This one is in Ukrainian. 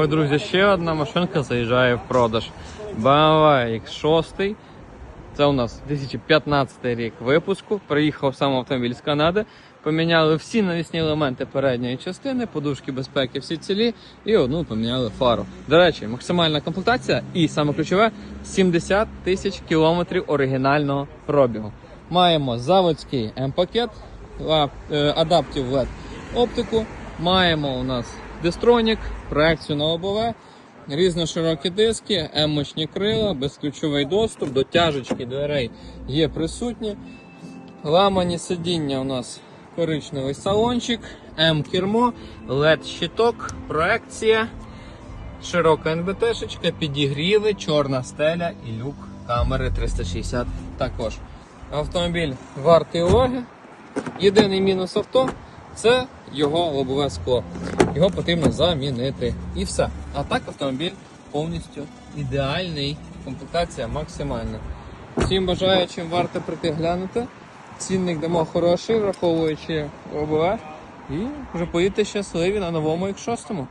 Ой, друзі, ще одна машинка заїжджає в продаж. BMW X6. Це у нас 2015 рік випуску. Приїхав сам автомобіль з Канади. Поміняли всі навісні елементи передньої частини, подушки безпеки всі цілі і одну поміняли фару. До речі, максимальна комплектація і саме ключове 70 тисяч кілометрів оригінального пробігу. Маємо заводський М-пакет, е, адаптів LED оптику. Маємо у нас дистронік, проекцію на лобове, різноширокі диски, М-мочні крила, безключовий доступ, дотяжечки дверей є присутні. Ламані сидіння у нас коричневий салончик, М-кермо, LED-щиток, проекція, широка НБТ-шечка, підігріви, чорна стеля і люк камери 360 також. Автомобіль вартий уваги. Єдиний мінус авто це його лобове скло. Його потрібно замінити. І все. А так автомобіль повністю ідеальний, комплектація максимальна. Всім бажаючим варто прийти глянути. Цінник дамо хороший, враховуючи ОБВ. І вже поїдете щасливі на новому X6.